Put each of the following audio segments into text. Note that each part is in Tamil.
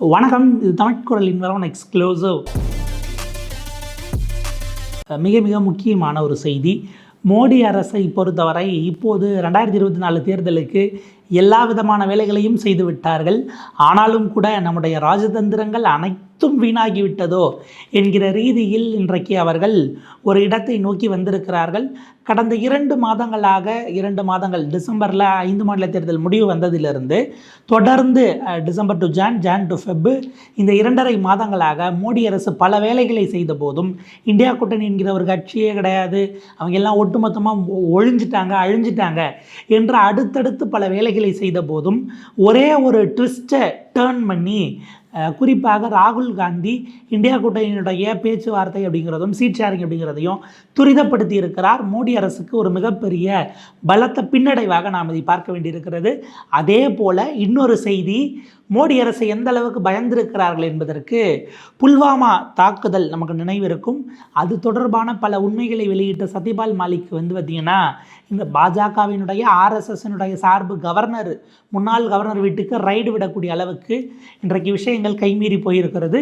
வணக்கம் இது தமிழ்குரலின் வரவன் எக்ஸ்க்ளூசிவ் மிக மிக முக்கியமான ஒரு செய்தி. மோடி அரசை பொறுத்தவரை இப்போது ரெண்டாயிரத்தி இருபத்தி நாலு தேர்தலுக்கு எல்லா விதமான வேலைகளையும் செய்து விட்டார்கள் ஆனாலும் கூட நம்முடைய ராஜதந்திரங்கள் அனைத்தும் வீணாகிவிட்டதோ என்கிற ரீதியில் இன்றைக்கு அவர்கள் ஒரு இடத்தை நோக்கி வந்திருக்கிறார்கள். கடந்த இரண்டு மாதங்களாக இரண்டு மாதங்கள் டிசம்பரில் ஐந்து மாநில தேர்தல் முடிவு வந்ததிலிருந்து தொடர்ந்து December to Jan Jan to Feb இந்த இரண்டரை மாதங்களாக மோடி அரசு பல வேலைகளை செய்த போதும் இந்தியா கூட்டணி என்கிற ஒரு கட்சியே கிடையாது. அவங்க எல்லாம் ஒட்டுமொத்தமாக ஒழிஞ்சிட்டாங்க அழிஞ்சிட்டாங்க என்று அடுத்தடுத்து பல வேலைகளை செய்த போதும் ஒரே ஒரு ட்விஸ்ட்டை டேர்ன் பண்ணி குறிப்பாக ராகுல் காந்தி இந்தியா கூட்டணியினுடைய பேச்சுவார்த்தை அப்படிங்கிறதும் சீட் ஷேரிங் அப்படிங்கிறதையும் துரிதப்படுத்தி இருக்கிறார். மோடி அரசுக்கு ஒரு மிகப்பெரிய பலத்த பின்னடைவாக நாம் இதை பார்க்க வேண்டியிருக்கிறது. அதே போல இன்னொரு செய்தி மோடி அரசு எந்த அளவுக்கு பயந்திருக்கிறார்கள் என்பதற்கு புல்வாமா தாக்குதல் நமக்கு நினைவிருக்கும். அது தொடர்பான பல உண்மைகளை வெளியிட்ட சத்யபால் மாலிக் வந்து பார்த்திங்கன்னா இந்த பாஜகவினுடைய ஆர்எஸ்எஸ்னுடைய சார்பு கவர்னர் முன்னாள் கவர்னர் வீட்டுக்கு ரைடு விடக்கூடிய அளவுக்கு இன்றைக்கு விஷயங்கள் கைமீறி போயிருக்கிறது.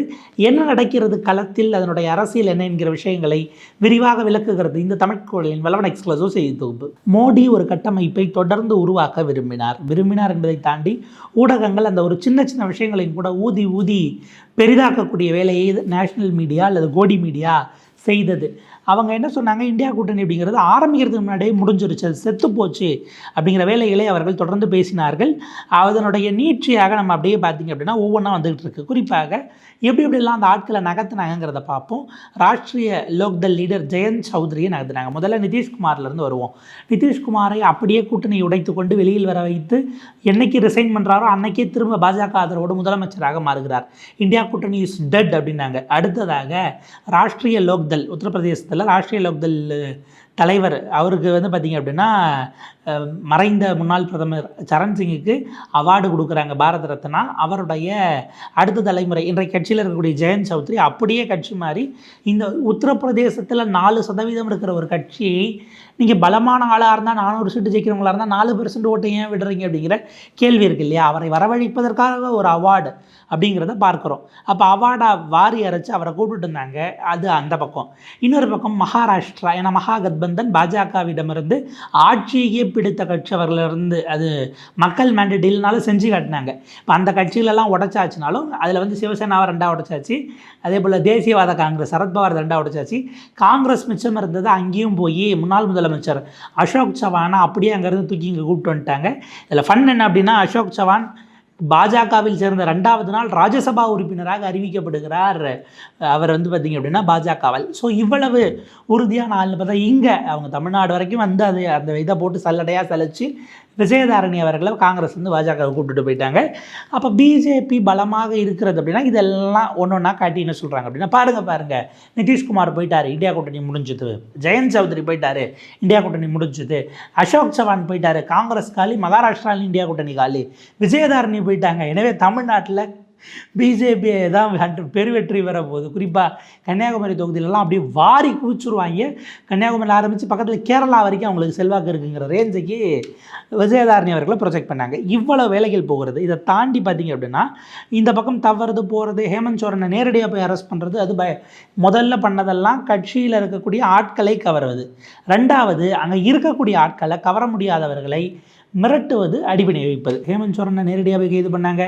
என்ன நடக்கிறது களத்தில் அதனுடைய அரசியல் என்ன என்கிற விஷயங்களை விரிவாக விளக்குகிறது இந்த தமிழ்குழலின் வளவன் எக்ஸ்க்ளூசிவ் செய்தி தொகுப்பு. மோடி ஒரு கட்டமைப்பை தொடர்ந்து உருவாக்க விரும்பினார். விரும்பினார் என்பதை தாண்டி ஊடகங்கள் அந்த ஒரு சின்ன சின்ன விஷயங்களையும் கூட ஊதி ஊதி பெரிதாக்கக்கூடிய வேலையை நேஷனல் மீடியா அல்லது கோடி மீடியா செய்தது. அவங்க என்ன சொன்னாங்க? இந்தியா கூட்டணி அப்படிங்கிறது ஆரம்பிக்கிறதுக்கு முன்னாடியே முடிஞ்சிருச்சு. அது செத்து போச்சு அப்படிங்கிற வேலைகளை அவர்கள் தொடர்ந்து பேசினார்கள். அதனுடைய நீட்சியாக நம்ம அப்படியே பார்த்தீங்க அப்படின்னா ஒவ்வொன்றா வந்துகிட்டு இருக்கு. குறிப்பாக எப்படி எப்படிலாம் அந்த ஆட்களை நகர்த்தினாங்கிறத பார்ப்போம். ராஷ்ட்ரிய லோக்தல் லீடர் ஜெயந்த் சௌத்ரியை நகர்த்தினாங்க. முதல்ல நிதிஷ்குமார்லேருந்து வருவோம். நிதிஷ்குமாரை அப்படியே கூட்டணியை உடைத்து கொண்டு வெளியில் வர வைத்து என்னைக்கு ரிசைன் பண்ணுறாரோ அன்னைக்கே திரும்ப பாஜக ஆதரவோடு முதலமைச்சராக மாறுகிறார். இந்தியா கூட்டணி இஸ் டெட் அப்படின்னாங்க. அடுத்ததாக ராஷ்ட்ரிய லோக்தல் உத்தரப்பிரதேசத்தில் ராஷ்ட்ரிய லோக்தள் தலைவர் அவருக்கு வந்து பார்த்திங்க அப்படின்னா மறைந்த முன்னாள் பிரதமர் சரண் சிங்குக்கு அவார்டு கொடுக்குறாங்க பாரத ரத்னா. அவருடைய அடுத்த தலைமுறை இன்றைய கட்சியில் இருக்கக்கூடிய ஜெயந்த் சௌத்ரி அப்படியே கட்சி மாறி இந்த உத்தரப்பிரதேசத்தில் நாலு சதவீதம் இருக்கிற ஒரு கட்சியை நீங்கள் பலமான ஆளாக இருந்தால் நானூறு சீட்டு ஜெயிக்கிறவங்களா இருந்தால் நாலு பெர்சன்ட் ஓட்டை ஏன் விடுறீங்க அப்படிங்கிற கேள்வி இருக்கு இல்லையா? அவரை வரவழைப்பதற்காக ஒரு அவார்டு. அப்படிங்கிறத பார்க்குறோம். அப்போ அவார்டா வாரி அரைச்சி அவரை கூப்பிட்டு இருந்தாங்க. அது அந்த பக்கம். இன்னொரு பக்கம் மகாராஷ்டிரா. ஏன்னா மகாகத்பந்தன் பாஜகவிடமிருந்து ஆட்சியே பிடித்த கட்சி அவர்களிருந்து அது மக்கள் மேண்டேட் இல்லைனாலும் செஞ்சு காட்டினாங்க. இப்போ அந்த கட்சிகளெல்லாம் உடச்சாச்சுனாலும் அதில் வந்து சிவசேனாவை ரெண்டாக உடைச்சாச்சு. அதே போல் தேசியவாத காங்கிரஸ் சரத்பவார் ரெண்டாக உடைச்சாச்சு. காங்கிரஸ் மிச்சம் இருந்தது அங்கேயும் போய் முன்னாள் முதலமைச்சர் அசோக் சவானை அப்படியே அங்கேருந்து தூக்கி இங்கே கூப்பிட்டு வந்துட்டாங்க. இதில் ஃபன் என்ன அப்படின்னா அசோக் சவான் பாஜகவில் சேர்ந்த ரெண்டாவது நாள் ராஜ்யசபா உறுப்பினராக அறிவிக்கப்படுகிறார். அவர் வந்து பார்த்திங்க அப்படின்னா பாஜகவால். ஸோ இவ்வளவு உறுதியான ஆள்னு பார்த்தா இங்கே அவங்க தமிழ்நாடு வரைக்கும் வந்து அது அந்த இதை போட்டு சல்லடையாக சலைச்சு விஜயதாரணி அவர்களை காங்கிரஸ் வந்து பாஜகவை கூப்பிட்டுட்டு போயிட்டாங்க. அப்போ பிஜேபி பலமாக இருக்கிறது அப்படின்னா இதெல்லாம் ஒன்று ஒன்றா காட்டி என்ன சொல்கிறாங்க அப்படின்னா பாருங்கள் பாருங்கள் நிதிஷ்குமார் போயிட்டார் இந்தியா கூட்டணி முடிஞ்சது. ஜெயந்த் சௌத்ரி போயிட்டாரு இந்தியா கூட்டணி முடிஞ்சது. அசோக் சவான் போயிட்டார் காங்கிரஸ் காலி மகாராஷ்டிராவில் இந்தியா கூட்டணி காலி. விஜயதாரணி போயிட்டாங்க. எனவே தமிழ்நாட்டில் பிஜேபி தான் பெருவெற்றி பெற போகுது குறிப்பாக கன்னியாகுமரி தொகுதியிலலாம் அப்படியே வாரி குவிச்சுருவாங்க. கன்னியாகுமரியில் ஆரம்பித்து பக்கத்தில் கேரளா வரைக்கும் அவங்களுக்கு செல்வாக்கு இருக்குங்கிற ரேஞ்சுக்கு விஜயதாரணி அவர்களை ப்ரொஜெக்ட் பண்ணாங்க. இவ்வளோ வேலைகள் போகிறது. இதை தாண்டி பார்த்தீங்க அப்படின்னா இந்த பக்கம் தவறுது போகிறது ஹேமந்த் சோரனை நேரடியாக போய் அரெஸ்ட் பண்ணுறது அது பய முதல்ல பண்ணதெல்லாம் கட்சியில் இருக்கக்கூடிய ஆட்களை கவர்வது. ரெண்டாவது அங்கே இருக்கக்கூடிய ஆட்களை கவர முடியாதவர்களை மிரட்டுவது அடிபணி வைப்பது. ஹேமந்த் சோரனை நேரடியாக போய் கைது பண்ணாங்க.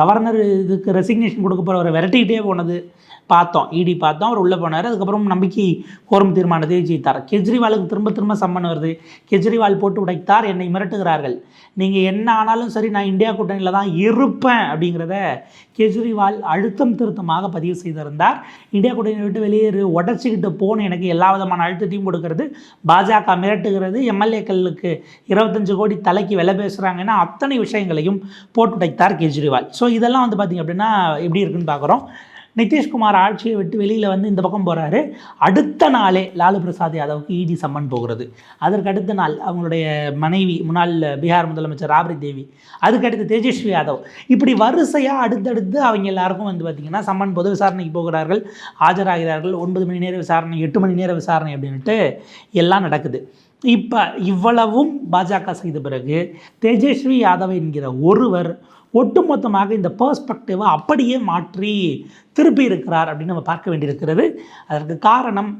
கவர்னர் இதுக்கு ரெசிக்னேஷன் கொடுக்க போகிறவரை விரட்டிக்கிட்டே போனது பார்த்தோம். இடி பார்த்தோம். அவர் உள்ளே போனார். அதுக்கப்புறம் நம்பிக்கை கோரும் தீர்மானத்தை ஜெயித்தார். கெஜ்ரிவாலுக்கு திரும்ப திரும்ப சம்மன் வருது. கெஜ்ரிவால் போட்டு உடைத்தார். என்னை மிரட்டுகிறார்கள். நீங்கள் என்ன ஆனாலும் சரி நான் இந்தியா கூட்டணியில் தான் இருப்பேன் அப்படிங்கிறத கெஜ்ரிவால் அழுத்தம் திருத்தமாக பதிவு செய்திருந்தார். இந்தியா கூட்டணியை விட்டு வெளியேறு உடச்சிக்கிட்டு போன எனக்கு எல்லா விதமான அழுத்தத்தையும் கொடுக்கறது. பாஜக மிரட்டுகிறது. எம்எல்ஏக்களுக்கு இருபத்தஞ்சு கோடி தலைக்கு விலை பேசுகிறாங்கன்னா அத்தனை விஷயங்களையும் போட்டுடைத்தார் கெஜ்ரிவால். ஸோ இதெல்லாம் வந்து பார்த்திங்க அப்படின்னா எப்படி இருக்குன்னு பார்க்குறோம் நிதிஷ்குமார் ஆட்சியை விட்டு வெளியில் வந்து இந்த பக்கம் போகிறாரு அடுத்த நாளே லாலு பிரசாத் யாதவுக்கு இடி சம்மன் போகிறது. அதற்கு அடுத்த நாள் அவங்களுடைய மனைவி முன்னாள் பீகார் முதலமைச்சர் ராப்ரி தேவி அதுக்கடுத்து தேஜஸ்வி யாதவ். இப்படி வரிசையாக அடுத்தடுத்து அவங்க எல்லாருக்கும் வந்து பார்த்திங்கன்னா சம்மன் பொது விசாரணைக்கு போகிறார்கள். ஆஜராகிறார்கள். ஒன்பது மணி நேர விசாரணை எட்டு மணி நேர விசாரணை அப்படின்ட்டு எல்லாம் நடக்குது. இப்போ இவ்வளவும் பாஜக செய்த பிறகு தேஜஸ்வி யாதவ் என்கிற ஒருவர் ஒட்டுமொத்தமாக இந்த பர்ஸ்பெக்டிவை அப்படியே மாற்றி திருப்பி இருக்கிறார் அப்படின்னு நம்ம பார்க்க வேண்டியிருக்கிறது. அதற்கு காரணம்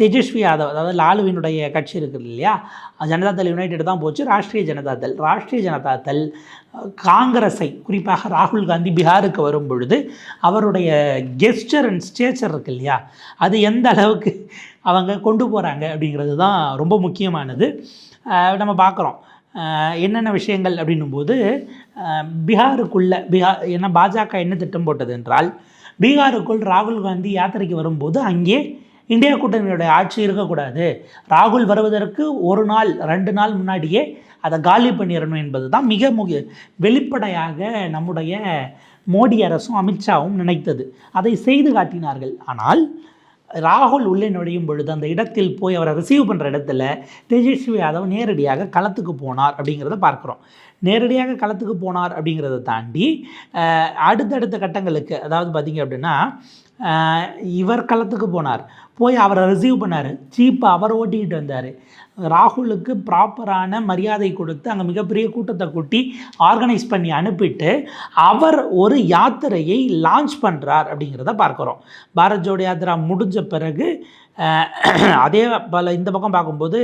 தேஜஸ்வி யாதவ் அதாவது லாலுவினுடைய கட்சி இருக்குது இல்லையா? ஜனதா தள் யுனைடெட் தான் போச்சு ராஷ்ட்ரிய ஜனதா தள். ராஷ்ட்ரிய ஜனதா தள் காங்கிரஸை குறிப்பாக ராகுல் காந்தி பீகாருக்கு வரும் பொழுது அவருடைய கெஸ்டர் அண்ட் ஸ்டேச்சர் இருக்கு இல்லையா? அது எந்த அளவுக்கு அவங்க கொண்டு போகிறாங்க அப்படிங்கிறது தான் ரொம்ப முக்கியமானது. நம்ம பார்க்குறோம். என்னென்ன விஷயங்கள் அப்படின்னும்போது அஹ் பீகாருக்குள்ள பீகார் என்ன பாஜக என்ன திட்டம் போட்டது என்றால் பீகாருக்குள் ராகுல் காந்தி யாத்திரைக்கு வரும்போது அங்கே இந்தியா கூட்டணியுடைய ஆட்சி இருக்கக்கூடாது. ராகுல் வருவதற்கு ஒரு நாள் ரெண்டு நாள் முன்னாடியே அதை காலி பண்ணிடணும் என்பது தான் மிக மு வெளிப்படையாக நம்முடைய மோடி அரசும் அமித்ஷாவும் நினைத்தது. அதை செய்து காட்டினார்கள். ஆனால் ராகுல் உள்ளே நுழையும் பொழுது அந்த இடத்தில் போய் அவரை ரிசீவ் பண்ணுற இடத்துல தேஜஸ்வி யாதவ் நேரடியாக களத்துக்கு போனார் அப்படிங்கிறத பார்க்குறோம். நேரடியாக களத்துக்கு போனார் அப்படிங்கிறத தாண்டி அடுத்தடுத்த கட்டங்களுக்கு அதாவது பார்த்திங்க அப்படின்னா இவர் களத்துக்கு போனார். போய் அவரை ரிசீவ் பண்ணார். சீப்பை அவர் ஓட்டிக்கிட்டு வந்தார். ராகுலுக்கு ப்ராப்பரான மரியாதை கொடுத்து அங்கே மிகப்பெரிய கூட்டத்தை கூட்டி ஆர்கனைஸ் பண்ணி அனுப்பிட்டு அவர் ஒரு யாத்திரையை லான்ச் பண்ணுறார் அப்படிங்கிறத பார்க்குறோம். பாரத் ஜோடி யாத்திரா முடிஞ்ச பிறகு அதே பல இந்த பக்கம் பார்க்கும்போது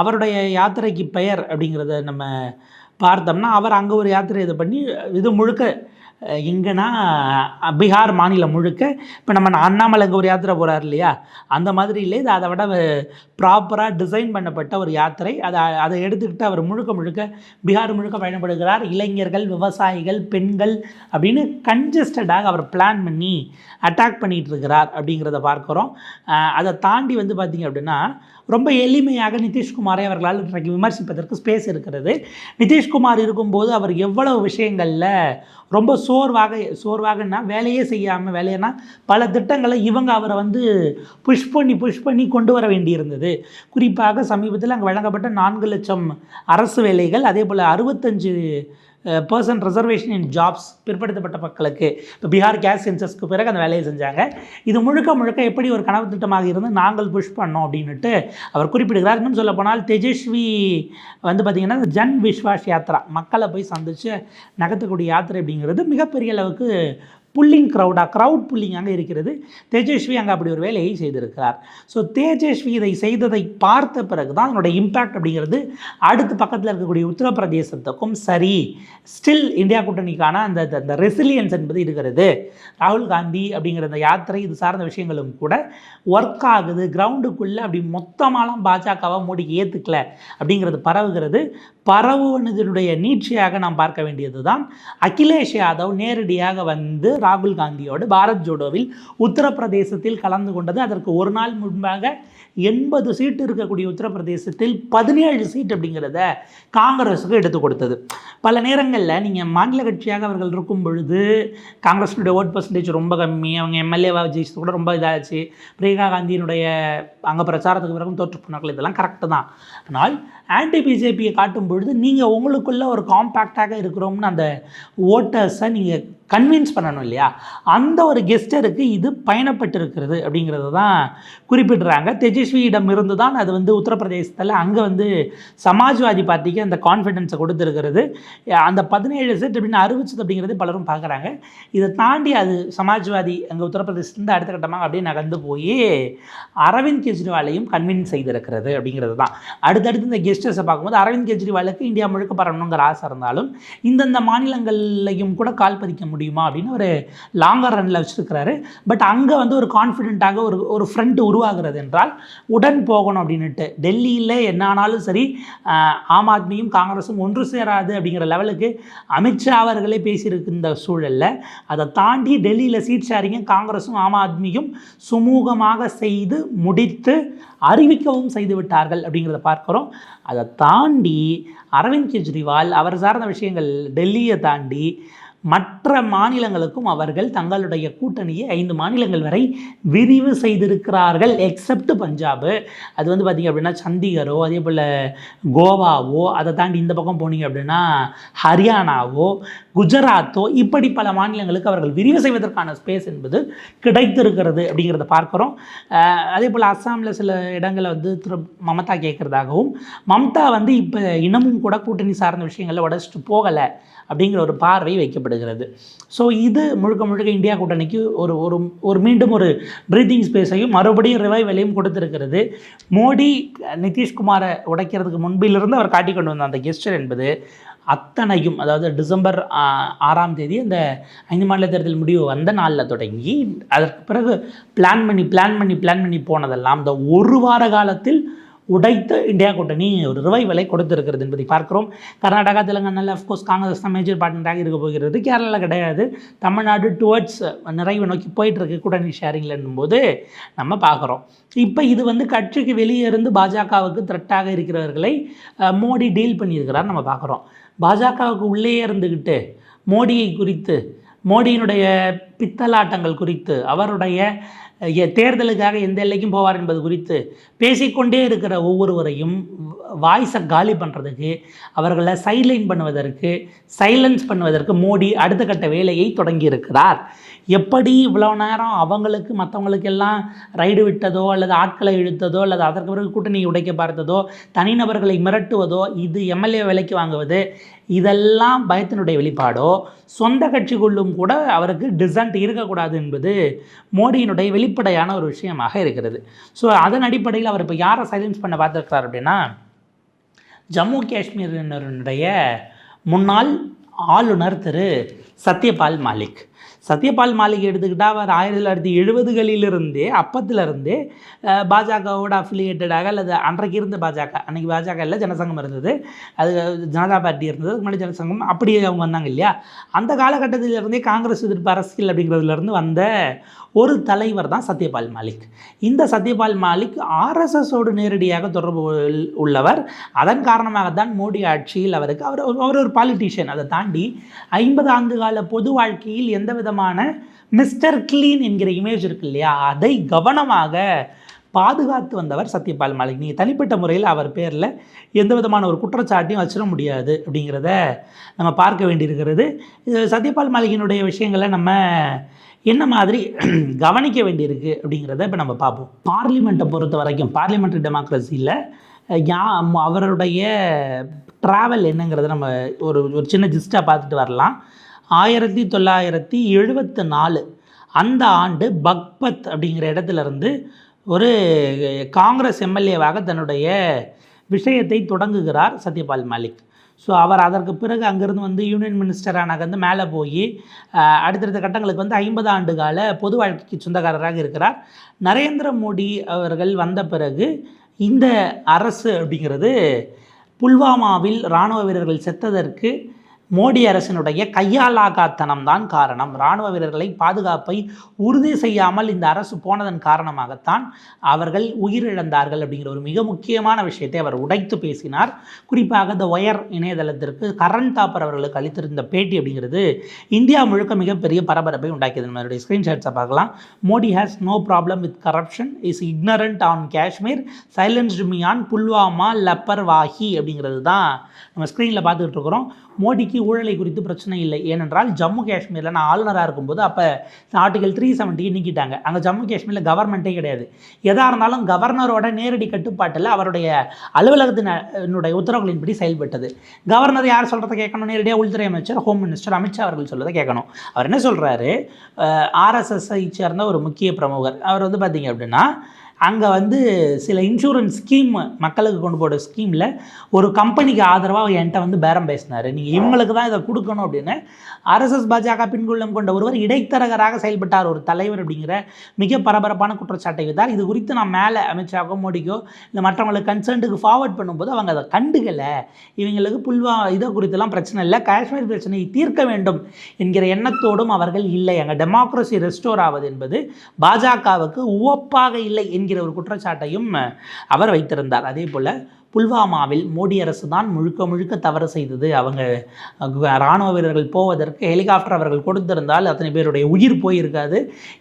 அவருடைய யாத்திரைக்கு பெயர் அப்படிங்கிறத நம்ம பார்த்தோம்னா அவர் அங்கே ஒரு யாத்திரை இதை பண்ணி இது முழுக்க எங்கன்னா பீகார் மாநிலம் முழுக்க இப்போ நம்ம அண்ணாமலைக்கு ஒரு யாத்திரை போகிறார் இல்லையா? அந்த மாதிரி இல்லை இது அதை விட ப்ராப்பராக டிசைன் பண்ணப்பட்ட ஒரு யாத்திரை. அதை அதை எடுத்துக்கிட்டு அவர் முழுக்க முழுக்க பீகார் முழுக்க பயணப்படுகிறார். இளைஞர்கள் விவசாயிகள் பெண்கள் அப்படின்னு கன்ஜஸ்டடாக அவர் பிளான் பண்ணி அட்டாக் பண்ணிகிட்டு இருக்கிறார் அப்படிங்கிறத பார்க்குறோம். அதை தாண்டி வந்து பார்த்திங்க அப்படின்னா ரொம்ப எளிமையாக நிதிஷ்குமாரை அவர்களால் இன்றைக்கு விமர்சிப்பதற்கு ஸ்பேஸ் இருக்கிறது. நிதிஷ்குமார் இருக்கும்போது அவர் எவ்வளவு விஷயங்களில் ரொம்ப சோர்வாக சோர்வாகன்னா வேலையே செய்யாமல் வேலையனா பல திட்டங்களை இவங்க அவரை வந்து புஷ் பண்ணி புஷ் பண்ணி கொண்டு வர வேண்டியிருந்தது. குறிப்பாக சமீபத்தில் அங்கே வழங்கப்பட்ட நான்கு லட்சம் அரசு வேலைகள் அதே போல் அறுபத்தஞ்சு பர்சன் ரிசர்வேஷன் இன் ஜாப்ஸ் பிற்படுத்தப்பட்ட மக்களுக்கு. இப்போ பீகார் கேஸ் சென்சஸ்க்கு பிறகு அந்த வேலையை செஞ்சாங்க. இது முழுக்க முழுக்க எப்படி ஒரு கனவு திட்டமாக இருந்து நாங்கள் புஷ் பண்ணோம் அப்படின்னுட்டு அவர் குறிப்பிடுகிறார். இன்னும் சொல்ல போனால் தேஜஸ்வி வந்து பார்த்திங்கன்னா ஜன் விஸ்வாஸ் யாத்ரா மக்களை போய் சந்தித்து நகர்த்தக்கூடிய யாத்திரை அப்படிங்கிறது மிகப்பெரிய அளவுக்கு புல்லிங் க்ரௌடாக க்ரௌட் புல்லிங்காக இருக்கிறது. தேஜஸ்வி அங்கே அப்படி ஒரு வேலையை செய்திருக்கிறார். ஸோ தேஜஸ்வி இதை செய்ததை பார்த்த பிறகு தான் அதனுடைய இம்பேக்ட் அப்படிங்கிறது அடுத்து பக்கத்தில் இருக்கக்கூடிய உத்தரப்பிரதேசத்துக்கும் சரி. ஸ்டில் இந்தியா கூட்டணிக்கான அந்த அந்த- அந்த ரெசிலியன்ஸ் என்பது இருக்கிறது. ராகுல் காந்தி அப்படிங்கிற அந்த யாத்திரை இது சார்ந்த விஷயங்களும் கூட ஒர்க் ஆகுது. கிரவுண்டுக்குள்ளே அப்படி மொத்தமாலாம் பாஜகவை மோடிக்கு ஏற்றுக்கல அப்படிங்கிறது பரவுகிறது. பரவுவனதனுடைய நீட்சியாக நாம் பார்க்க வேண்டியது தான் அகிலேஷ் யாதவ் நேரடியாக வந்து ராகுல் காந்தியோடு பாரத் ஜோடோவில் உத்தரப்பிரதேசத்தில் கலந்து கொண்டது. அதற்கு ஒரு நாள் முன்பாக எண்பது சீட்டு இருக்கக்கூடிய உத்தரப்பிரதேசத்தில் பதினேழு சீட் அப்படிங்கிறத காங்கிரஸுக்கு எடுத்து கொடுத்தது. பல நேரங்களில் நீங்கள் மாநில கட்சியாக அவர்கள் இருக்கும் பொழுது காங்கிரஸினுடைய ஓட் பர்சன்டேஜ் ரொம்ப கம்மி. அவங்க எம்எல்ஏவாக ஜெயிச்சது கூட ரொம்ப இதாச்சு. பிரியங்கா காந்தியினுடைய அங்கே பிரச்சாரத்துக்கு பிறகு தோற்று போனார்கள். இதெல்லாம் கரெக்டு தான். ஆனால் ஆன்டி பிஜேபியை காட்டும் பொழுது நீங்கள் உங்களுக்குள்ள ஒரு காம்பேக்டாக இருக்கிறோம்னு அந்த ஓட்டர்ஸை நீங்கள் கன்வின்ஸ் பண்ணணும் இல்லையா? அந்த ஒரு கெஸ்டருக்கு இது பயணப்பட்டிருக்கிறது அப்படிங்கிறது தான் குறிப்பிடுறாங்க. தேஜஸ்வியிடம் இருந்து தான் அது வந்து உத்தரப்பிரதேசத்தில் அங்கே வந்து சமாஜ்வாதி பார்ட்டிக்கு அந்த கான்ஃபிடென்ஸை கொடுத்துருக்கிறது. அந்த பதினேழு செட் அப்படின்னு அறிவிச்சது அப்படிங்கிறது பலரும் பார்க்குறாங்க. இதை தாண்டி அது சமாஜ்வாதி அங்கே உத்தரப்பிரதேசத்துலேருந்து அடுத்த கட்டமாக அப்படியே நகர்ந்து போய் அரவிந்த் கெஜ்ரிவாலையும் கன்வின்ஸ் செய்திருக்கிறது அப்படிங்கிறது தான். அடுத்தடுத்து இந்த கெஸ்ட் கெஸ்டர்ஸை பார்க்கும்போது அரவிந்த் கெஜ்ரிவாலுக்கு இந்தியா முழுக்க பரவணுங்கிற ஆசை இருந்தாலும் இந்தந்த மாநிலங்கள்லையும் கூட கால் பதிக்க முடியுமா அப்படின்னு ஒரு லாங்கர் ரனில் வச்சுருக்கிறாரு. பட் அங்கே வந்து ஒரு கான்ஃபிடென்ட்டாக ஒரு ஒரு ஃப்ரண்ட் உருவாகிறது என்றால் உடன் போகணும் அப்படின்னுட்டு. டெல்லியில் என்ன ஆனாலும் சரி ஆம் ஆத்மியும் காங்கிரஸும் ஒன்று சேராது அப்படிங்கிற லெவலுக்கு அமித்ஷா அவர்களே பேசியிருக்கின்ற சூழலில் அதை தாண்டி டெல்லியில் சீட் ஷேரிங்கை காங்கிரஸும் ஆம் ஆத்மியும் சுமூகமாக செய்து முடித்து அறிவிக்கவும் செய்து விட்டார்கள் அப்படிங்கிறத பார்க்குறோம். அதை தாண்டி அரவிந்த் கெஜ்ரிவால் அவர் சார்ந்த விஷயங்கள் டெல்லியை தாண்டி மற்ற மாநிலங்களுக்கும் அவர்கள் தங்களுடைய கூட்டணியை ஐந்து மாநிலங்கள் வரை விரிவு செய்திருக்கிறார்கள் எக்ஸப்ட் பஞ்சாபு. அது வந்து பார்த்திங்க அப்படின்னா சண்டிகரோ அதே போல் கோவாவோ அதை தாண்டி இந்த பக்கம் போனீங்க அப்படின்னா ஹரியானாவோ குஜராத்தோ இப்படி பல மாநிலங்களுக்கு அவர்கள் விரிவு செய்வதற்கான ஸ்பேஸ் என்பது கிடைத்திருக்கிறது அப்படிங்கிறத பார்க்குறோம். அதே போல் அஸ்ஸாமில் சில இடங்களில் வந்து திரு மமதா கேட்குறதாகவும் மம்தா வந்து இப்போ இன்னமும் கூட கூட்டணி சார்ந்த விஷயங்களில் உடச்சிட்டு போகலை. அப்படிங்கிற ஒரு பார்வை வைக்கப்படுகிறது. ஸோ இது முழுக்க முழுக்க இந்தியா கூட்டணிக்கு ஒரு ஒரு ஒரு மீண்டும் ஒரு ப்ரீத்திங் ஸ்பேஸையும் மறுபடியும் ரிவைவலையும் கொடுத்துருக்கிறது. மோடி நிதிஷ்குமாரை உடைக்கிறதுக்கு முன்பிலிருந்து அவர் காட்டி கொண்டு வந்த அந்த கெஸ்டர் என்பது அத்தனையும் அதாவது டிசம்பர் ஆறாம் தேதி அந்த ஐந்து மாநில தேர்தல் முடிவு வந்த நாளில் தொடங்கி அதற்கு பிறகு பிளான் பண்ணி பிளான் பண்ணி பிளான் பண்ணி போனதெல்லாம் இந்த ஒரு வார காலத்தில் உடைத்த இந்தியா கூட்டணி ஒரு ரிவைவலை கொடுத்திருக்கிறது என்பதை பார்க்கிறோம். கர்நாடகா தெலுங்கானாவில் அஃப்கோர்ஸ் காங்கிரஸ் தான் மேஜர் பார்ட்னராக இருக்க போகிறது. கேரளாவில் கிடையாது. தமிழ்நாடு டுவர்ட்ஸ் நிறைவு நோக்கி போயிட்டுருக்கு கூட்டணி ஷேரிங்லன்னும் போது நம்ம பார்க்குறோம். இப்போ இது வந்து கட்சிக்கு வெளியே இருந்து பாஜகவுக்கு த்ரெட்டாக இருக்கிறவர்களை மோடி டீல் பண்ணியிருக்கிறார் நம்ம பார்க்குறோம். பாஜகவுக்கு உள்ளே இருந்துக்கிட்டு மோடியை குறித்து மோடியினுடைய பித்தலாட்டங்கள் குறித்து அவருடைய தேர்தலுக்காக எந்த எல்லைக்கும் போவார் என்பது குறித்து பேசிக்கொண்டே இருக்கிற ஒவ்வொருவரையும் வாய்ஸை காலி பண்ணுறதுக்கு அவர்களை சைட்லைன் பண்ணுவதற்கு சைலன்ஸ் பண்ணுவதற்கு மோடி அடுத்த கட்ட வேலையை தொடங்கி இருக்கிறார் எப்படி இவ்வளோ நேரம் அவங்களுக்கு மற்றவங்களுக்கு எல்லாம் ரைடு விட்டதோ அல்லது ஆட்களை இழுத்ததோ அல்லது அதற்கு பிறகு கூட்டணியை உடைக்க பார்த்ததோ தனிநபர்களை மிரட்டுவதோ இது எம்எல்ஏ விலைக்கு வாங்குவது இதெல்லாம் பயத்தினுடைய வெளிப்பாடோ சொந்த கட்சிக்குள்ளும் கூட அவருக்கு டிசன்ட் இருக்கக்கூடாது என்பது மோடியினுடைய வெளிப்பாடு. வெளிப்படையான ஒரு விஷயமாக இருக்கிறது. ஸோ அதன் அடிப்படையில் அவர் இப்போ யாரை சைலன்ஸ் பண்ண பார்த்துருக்கிறார் அப்படின்னா ஜம்மு காஷ்மீரினருடைய முன்னாள் ஆளுநர் திரு சத்யபால் மாலிக். சத்யபால் மாலிக் எடுத்துக்கிட்டால் அவர் ஆயிரத்தி தொள்ளாயிரத்தி எழுபதுகளிலிருந்தே அப்பத்திலிருந்தே பாஜகவோட அஃபிலியேட்டடாக அல்லது அன்றைக்கு இருந்த பாஜக அன்றைக்கி பாஜக இல்லை ஜனசங்கம் இருந்தது. அது ஜனதா பார்ட்டி இருந்தது அதுக்கு முன்னாடி ஜனசங்கம் அப்படியே அவங்க வந்தாங்க இல்லையா? அந்த காலகட்டத்திலிருந்தே காங்கிரஸ் எதிர்ப்பு அரசியல் அப்படிங்கிறதுலேருந்து வந்த ஒரு தலைவர் தான் சத்யபால் மாலிக். இந்த சத்யபால் மாலிக் ஆர்எஸ்எஸோடு நேரடியாக தொடர்பு உள்ளவர். அதன் காரணமாகத்தான் மோடி ஆட்சியில் அவருக்கு அவர் ஒரு- அவர் ஒரு பாலிட்டிஷியன் அதை தாண்டி ஐம்பது ஆண்டு கால பொது வாழ்க்கையில் எந்த விதமான மிஸ்டர் கிளீன் என்கிற இமேஜ் இருக்கு இல்லையா? அதை கவனமாக பாதுகாத்து வந்தவர் சத்யபால் மாலிக். நீங்கள் தனிப்பட்ட முறையில் அவர் பேரில் எந்த விதமான ஒரு குற்றச்சாட்டையும் வச்சிட முடியாது அப்படிங்கிறத நம்ம பார்க்க வேண்டியிருக்கிறது. இது சத்யபால் மாலிகினுடைய விஷயங்களை நம்ம என்ன மாதிரி கவனிக்க வேண்டியிருக்கு அப்படிங்கிறத இப்போ நம்ம பார்ப்போம். பார்லிமெண்ட்டை பொறுத்த வரைக்கும் பார்லிமெண்ட்ரி டெமோக்ரஸியில் யா அவருடைய ட்ராவல் என்னங்கிறத நம்ம ஒரு ஒரு சின்ன ஜிஸ்டாக பார்த்துட்டு வரலாம். ஆயிரத்தி தொள்ளாயிரத்தி எழுபத்து நாலு. அந்த ஆண்டு பக்பத் அப்படிங்கிற இடத்துலருந்து ஒரு காங்கிரஸ் எம்எல்ஏவாக தன்னுடைய விஷயத்தை தொடங்குகிறார் சத்யபால் மாலிக். ஸோ அவர் அதற்கு பிறகு அங்கேருந்து வந்து யூனியன் மினிஸ்டராக வந்து மேலே போய் அடுத்தடுத்த கட்டங்களுக்கு வந்து ஐம்பது ஆண்டு கால பொது வாழ்க்கைக்கு சொந்தக்காரராக இருக்கிறார். நரேந்திர மோடி அவர்கள் வந்த பிறகு இந்த அரசு அப்படிங்கிறது புல்வாமாவில் இராணுவ வீரர்கள் செத்ததற்கு மோடி அரசினுடைய கையாலாகாத்தனம் தான் காரணம். இராணுவ வீரர்களை பாதுகாப்பை உறுதி செய்யாமல் இந்த அரசு போனதன் காரணமாகத்தான் அவர்கள் உயிரிழந்தார்கள் அப்படிங்கிற ஒரு மிக முக்கியமான விஷயத்தை அவர் உடைத்து பேசினார். குறிப்பாக இந்த ஒயர் இணையதளத்திற்கு கரண் தாப்பர் அவர்களுக்கு அளித்திருந்த பேட்டி அப்படிங்கிறது இந்தியா முழுக்க மிகப்பெரிய பரபரப்பை உண்டாக்கியது. நம்மளுடைய ஸ்க்ரீன்ஷாட்ஸை பார்க்கலாம். Modi has no problem with corruption is ignorant on Kashmir silenced me on Pulwama rubber வாஹி அப்படிங்கிறது தான் நம்ம ஸ்க்ரீனில் பார்த்துக்கிட்டு இருக்கிறோம். மோடிக்கு ஊழலை குறித்து பிரச்சனை இல்லை. ஏனென்றால் ஜம்மு காஷ்மீரில் நான் ஆளுநராக இருக்கும்போது அப்போ ஆர்டிகல் த்ரீ செவன்ட்டிக்கு நீக்கிட்டாங்க. அங்கே ஜம்மு காஷ்மீரில் கவர்மெண்ட்டே கிடையாது. எதாக இருந்தாலும் கவர்னரோட நேரடி கட்டுப்பாட்டில் அவருடைய அலுவலகத்தினுடைய உத்தரவுகளின்படி செயல்பட்டது. கவர்னர் யார் சொல்கிறத கேட்கணும்? நேரடியாக உள்துறை அமைச்சர் ஹோம் மினிஸ்டர் அமித்ஷா அவர்கள் சொல்கிறத கேட்கணும். அவர் என்ன சொல்கிறாரு ஆர்எஸ்எஸ்ஐ சேர்ந்த ஒரு முக்கிய பிரமுகர். அவர் வந்து பார்த்தீங்க அப்படின்னா அங்கே வந்து சில இன்சூரன்ஸ் ஸ்கீம் மக்களுக்கு கொண்டு போகிற ஸ்கீமில் ஒரு கம்பெனிக்கு ஆதரவாக என்கிட்ட வந்து பேரம் பேசினார். நீங்கள் இவங்களுக்கு தான் இதை கொடுக்கணும் அப்படின்னு ஆர்எஸ்எஸ் பாஜக பின்குள்ளம் கொண்ட ஒருவர் இடைத்தரகராக செயல்பட்டார். ஒரு தலைவர் அப்படிங்கிற மிக பரபரப்பான குற்றச்சாட்டை வைத்தார் இது குறித்து நான் மேலே அமித்ஷாக்கோ மோடிக்கோ இல்லை மற்றவங்களுக்கு கன்சர்ன்ட்டுக்கு ஃபார்வர்ட் பண்ணும்போது அவங்க அதை கண்டுகலை இவங்களுக்கு புல்வா இதை குறித்தெல்லாம் பிரச்சனை இல்லை. காஷ்மீர் பிரச்சனையை தீர்க்க வேண்டும் என்கிற எண்ணத்தோடும் அவர்கள் இல்லை. அங்கே டெமோக்ரஸி ரெஸ்டோர் ஆவது என்பது பாஜகவுக்கு உவப்பாக இல்லை என்கிற ஒரு குற்றச்சாட்டையும் அவர் வைத்திருந்தார். அதே போல் புல்வாமாவில் மோடி அரசு தான் முழுக்க முழுக்க தவறு செய்தது. அவங்க இராணுவ வீரர்கள் போவதற்கு ஹெலிகாப்டர் அவர்கள் கொடுத்திருந்தால் அத்தனை பேருடைய உயிர் போயிருக்காது.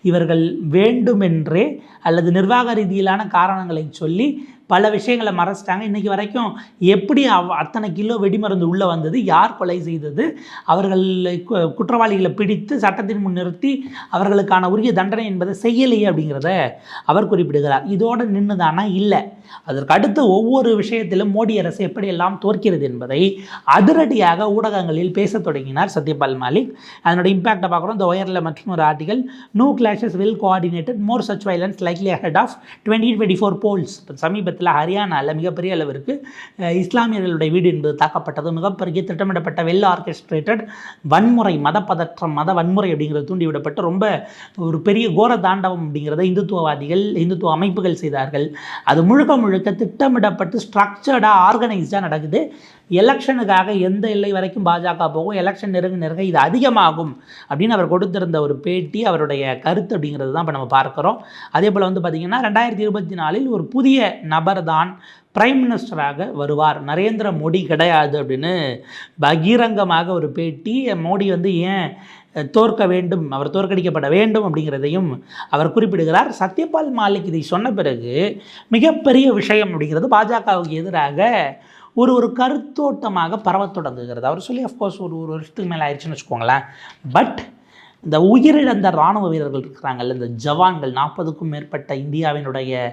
இவர்கள் வேண்டுமென்றே அல்லது நிர்வாக ரீதியிலான காரணங்களை சொல்லி பல விஷயங்களை மறைச்சிட்டாங்க. இன்றைக்கி வரைக்கும் எப்படி அவ் அத்தனை கிலோ வெடிமருந்து உள்ளே வந்தது யார் கொலை செய்தது அவர்கள் கு- குற்றவாளிகளை பிடித்து சட்டத்தின் முன் நிறுத்தி அவர்களுக்கான உரிய தண்டனை என்பதை செய்யலையே அப்படிங்கிறத அவர் குறிப்பிடுகிறார். இதோடு நின்றுதானா இல்லை. அதற்கு அடுத்து ஒவ்வொரு விஷயத்திலும் மோடி அரசு எப்படியெல்லாம் தோற்கிறது என்பதை அதிரடியாக ஊடகங்களில் பேசத் தொடங்கினார் சத்யபால் மாலிக். அதனோட இம்பாக்டை பார்க்குறோம். இந்த ஒயரில் மற்றும் ஒரு article new clashes will coordinated more such violence likely head of twenty twenty four polls சமீபத்தில் ஹரியானாவில் மிகப்பெரிய அளவிற்கு இஸ்லாமியர்களுடைய வீடு என்பது தாக்கப்பட்டது. மிகப்பெரிய திட்டமிடப்பட்ட வெல் ஆர்கெஸ்ட்ரேட்டட் வன்முறை மத பதற்றம் மத வன்முறை அப்படிங்கிறது தூண்டிவிடப்பட்டு ரொம்ப ஒரு பெரிய கோர தாண்டவம் அப்படிங்கிறத இந்துத்துவவாதிகள் இந்துத்துவ அமைப்புகள் செய்தார்கள். அது முழுக்க முழுக்க திட்டமிடப்பட்டு ஸ்ட்ரக்சர்டாக ஆர்கனைஸ்டாக நடக்குது. எலெக்ஷனுக்காக எந்த எல்லை வரைக்கும் பாஜக போகும் எலெக்ஷன் நெருங்க நெருங்க இது அதிகமாகும் அப்படின்னு அவர் கொடுத்திருந்த ஒரு பேட்டி அவருடைய கருத்து அப்படிங்கிறது தான் இப்போ நம்ம பார்க்குறோம். அதே போல் வந்து பார்த்திங்கன்னா ரெண்டாயிரத்தி இருபத்தி நாலில் ஒரு புதிய நபர் தான் பிரைம் மினிஸ்டராக வருவார். நரேந்திர மோடி கிடையாது அப்படின்னு பகிரங்கமாக ஒரு பேட்டி மோடி வந்து ஏன் தோற்க வேண்டும் அவர் தோற்கடிக்கப்பட வேண்டும் அப்படிங்கிறதையும் அவர் குறிப்பிடுகிறார். சத்யபால் மாலிக் இதை சொன்ன பிறகு மிகப்பெரிய விஷயம் அப்படிங்கிறது பாஜகவுக்கு எதிராக ஒரு ஒரு கருத்தோட்டமாக பரவ தொடங்குகிறது. அவர் சொல்லி அஃப்கோர்ஸ் ஒரு ஒரு வருஷத்துக்கு மேலே ஆயிடுச்சுன்னு வச்சுக்கோங்களேன். பட் இந்த உயிரிழந்த இராணுவ வீரர்கள் இருக்கிறாங்கல்ல இந்த ஜவான்கள் நாற்பதுக்கும் மேற்பட்ட இந்தியாவினுடைய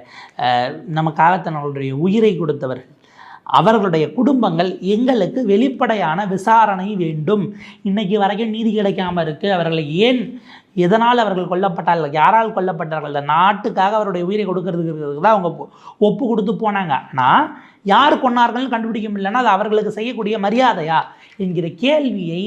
நம்ம நமக்காக தன்னுடைய உயிரை கொடுத்தவர்கள் அவர்களுடைய குடும்பங்கள் எங்களுக்கு வெளிப்படையான விசாரணை வேண்டும். இன்றைக்கி வரைக்கும் நீதி கிடைக்காமல் இருக்கு. அவர்களை ஏன் எதனால் அவர்கள் கொல்லப்பட்டார்கள் யாரால் கொல்லப்பட்டார்கள்? இந்த நாட்டுக்காக அவருடைய உயிரை கொடுக்கறதுக்கு தான் அவங்க ஒ- ஒப்பு கொடுத்து போனாங்க. ஆனால் யார் கொன்னார்கள்னு கண்டுபிடிக்க முடியலன்னா அது அவர்களுக்கு செய்யக்கூடிய மரியாதையா? என்கிற கேள்வியை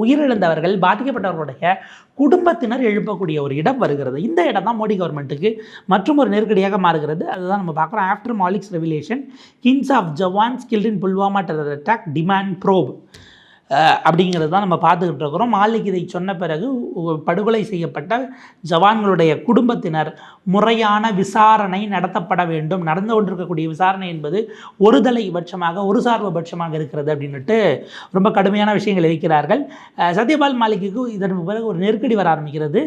உயிரிழந்தவர்கள் பாதிக்கப்பட்டவர்களுடைய குடும்பத்தினர் எழுப்பக்கூடிய ஒரு இடம் வருகிறது. இந்த இடம் தான் மோடி கவர்மெண்ட்டுக்கு மற்றும் ஒரு நெருக்கடியாக மாறுகிறது. அதுதான் நம்ம பார்க்குறோம். After Malik's revelation kins of jawan killed in Pulwama terror attack demand probe அப்படிங்கிறது தான் நம்ம பார்த்துக்கிட்டு இருக்கிறோம். மாலிக் இதை சொன்ன பிறகு படுகொலை செய்யப்பட்ட ஜவான்களுடைய குடும்பத்தினர் முறையான விசாரணை நடத்தப்பட வேண்டும். நடந்து கொண்டிருக்கக்கூடிய விசாரணை என்பது ஒரு தலைபட்சமாக ஒரு சார்பபட்சமாக இருக்கிறது அப்படின்னுட்டு ரொம்ப கடுமையான விஷயங்கள் வைக்கிறார்கள் சத்யபால் மாலிக்கு இதற்கு பிறகு ஒரு நெருக்கடி வர ஆரம்பிக்கிறது.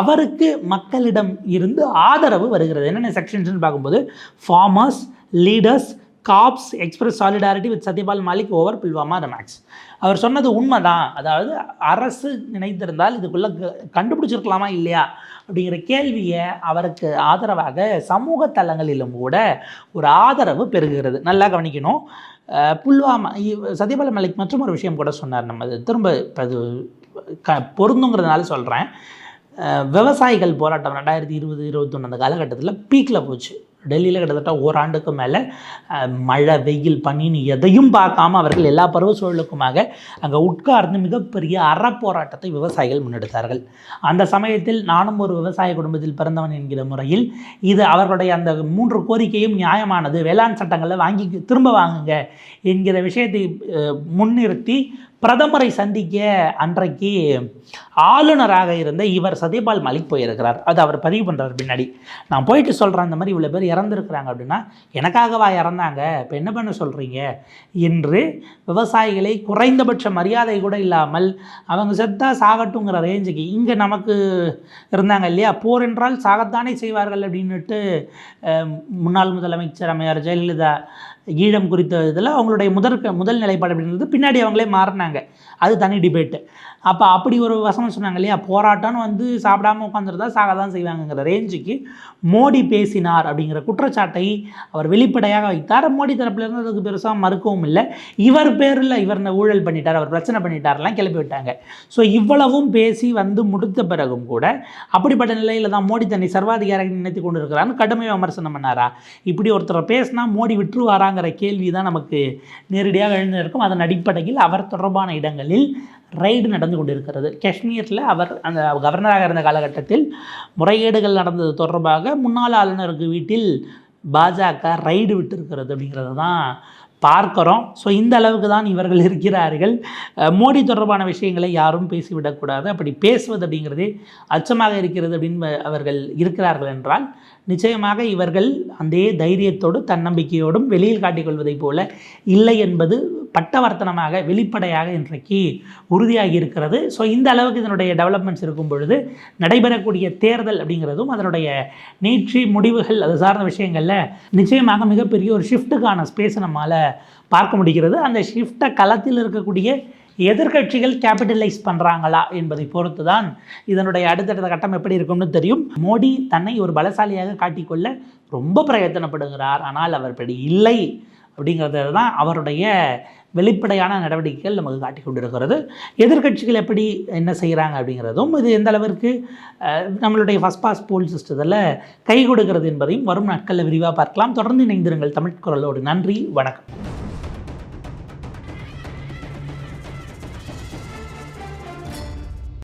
அவருக்கு மக்களிடம் இருந்து ஆதரவு வருகிறது. என்னென்ன செக்ஷன்ஸ்னு பார்க்கும்போது farmers leaders cops express solidarity with Satyapal Malik over Pulwama maths. அவர் சொன்னது உண்மைதான். அதாவது அரசு நினைத்திருந்தால் இதுக்குள்ளே கண்டுபிடிச்சிருக்கலாமா இல்லையா அப்படிங்கிற கேள்வியை அவருக்கு ஆதரவாக சமூக தளங்களிலும் கூட ஒரு ஆதரவு பெருகுகிறது நல்லா கவனிக்கணும். புல்வாமா இ- சத்யபால் மாலிக் மற்றும் ஒரு விஷயம் கூட சொன்னார். நம்ம திரும்ப இப்போ அது க பொருந்துங்கிறதுனால சொல்கிறேன் விவசாயிகள் போராட்டம் ரெண்டாயிரத்தி இருபது இருபத்தொன்று அந்த காலகட்டத்தில் பீக்கில் போச்சு. டெல்லியில் கிட்டத்தட்ட ஓராண்டுக்கு மேலே மழை வெயில் பனின்னு எதையும் பார்க்காம அவர்கள் எல்லா பருவ சூழலுக்குமாக அங்கே உட்கார்ந்து மிகப்பெரிய அறப்போராட்டத்தை விவசாயிகள் முன்னெடுத்தார்கள். அந்த சமயத்தில் நானும் ஒரு விவசாய குடும்பத்தில் பிறந்தவன் என்கிற முறையில் இது அவர்களுடைய அந்த மூன்று கோரிக்கையும் நியாயமானது. வேளாண் சட்டங்களை வாங்கி திரும்ப வாங்குங்க என்கிற விஷயத்தை முன்னிறுத்தி பிரதமரை சந்திக்க அன்றைக்கு ஆளுநராக இருந்த இவர் சத்யபால் மலிக் போயிருக்கிறார். அது அவர் பதிவு பண்ணுறார் பின்னாடி. நான் போயிட்டு சொல்கிறேன் அந்த மாதிரி இவ்வளோ பேர் இறந்துருக்குறாங்க அப்படின்னா எனக்காகவா இறந்தாங்க? இப்போ என்ன பண்ண சொல்கிறீங்க என்று விவசாயிகளை குறைந்தபட்ச மரியாதை கூட இல்லாமல் அவங்க செத்தா சாகட்டுங்கிற ரேஞ்சுக்கு இங்கே நமக்கு இருந்தாங்க இல்லையா? போர் என்றால் சாகத்தானே செய்வார்கள் அப்படின்னுட்டு முன்னாள் முதலமைச்சர் அம்மையார் ஜெயலலிதா ஈழம் குறித்த இதில் அவங்களுடைய முதற் முதல் நிலைப்பாடு அப்படின்றது பின்னாடி அவங்களே மாறினாங்க. அது தனி டிபேட்டு அப்போ அப்படி ஒரு வசனம் சொன்னாங்க இல்லையா? போராட்டம்னு வந்து சாப்பிடாம உட்காந்துருந்தா சாக தான் செய்வாங்கங்கிற ரேஞ்சுக்கு மோடி பேசினார் அப்படிங்கிற குற்றச்சாட்டை அவர் வெளிப்படையாக வைத்தார். மோடி தரப்புலேருந்து அதுக்கு பெருசாக மறுக்கவும் இல்லை. இவர் பேரில் இவர் ஊழல் பண்ணிட்டார் அவர் பிரச்சனை பண்ணிட்டார்லாம் கிளப்பி விட்டாங்க. ஸோ இவ்வளவும் பேசி வந்து முடித்த பிறகும் கூட அப்படிப்பட்ட நிலையில் தான் மோடி தன்னை சர்வாதிகாரி நினைத்து கொண்டு இருக்கிறான்னு கடுமை விமர்சனம் பண்ணாரா? இப்படி ஒருத்தர் பேசினா மோடி விட்டுருவாராங்கிற கேள்வி தான் நமக்கு நேரடியாக எழுந்திருக்கும். அதன் அடிப்படையில் அவர் தொடர்பான இடங்களில் ரைடு நடந்து கொண்டிருக்கிறது. காஷ்மீரில் அவர் அந்த கவர்னராக இருந்த காலகட்டத்தில் முறைகேடுகள் நடந்தது தொடர்பாக முன்னாள் ஆளுநருக்கு வீட்டில் பாஜக ரைடு விட்டிருக்கிறது அப்படிங்கிறது தான் பார்க்குறோம். ஸோ இந்த அளவுக்கு தான் இவர்கள் இருக்கிறார்கள். மோடி தொடர்பான விஷயங்களை யாரும் பேசிவிடக்கூடாது அப்படி பேசுவது அப்படிங்கிறதே அச்சமாக இருக்கிறது அப்படின்னு அவர்கள் இருக்கிறார்கள் என்றால் நிச்சயமாக இவர்கள் அந்த தைரியத்தோடு தன்னம்பிக்கையோடும் வெளியில் காட்டிக்கொள்வதைப் போல இல்லை என்பது பட்டவர்த்தனமாக வெளிப்படையாக இன்றைக்கு உறுதியாகி இருக்கிறது. ஸோ இந்த அளவுக்கு இதனுடைய டெவலப்மெண்ட்ஸ் இருக்கும் பொழுது நடைபெறக்கூடிய தேர்தல் அப்படிங்கிறதும் அதனுடைய நீட்சி முடிவுகள் அது சார்ந்த விஷயங்களில் நிச்சயமாக மிகப்பெரிய ஒரு ஷிஃப்ட்டுக்கான ஸ்பேஸை நம்மால் பார்க்க முடிகிறது. அந்த ஷிஃப்ட்டை களத்தில் இருக்கக்கூடிய எதிர்க்கட்சிகள் கேபிட்டலைஸ் பண்ணுறாங்களா என்பதை பொறுத்து தான் இதனுடைய அடுத்தடுத்த கட்டம் எப்படி இருக்கும்னு தெரியும். மோடி தன்னை ஒரு பலசாலியாக காட்டிக்கொள்ள ரொம்ப பிரயத்தனப்படுகிறார். ஆனால் அவர் அப்படி இல்லை அப்படிங்கிறது தான் அவருடைய வெளிப்படையான நடவடிக்கைகள் நமக்கு காட்டி கொண்டிருக்கிறது. எதிர்க்கட்சிகள் எப்படி என்ன செய்கிறாங்க அப்படிங்கிறதும் இது எந்த அளவிற்கு நம்மளுடைய ஃபஸ்ட் பாஸ் போல் சிஸ்டத்தில் கை கொடுக்கிறது என்பதையும் வரும் நாட்களில் விரிவாக பார்க்கலாம். தொடர்ந்து இணைந்திருங்கள் தமிழ் குரலோடு. நன்றி வணக்கம்.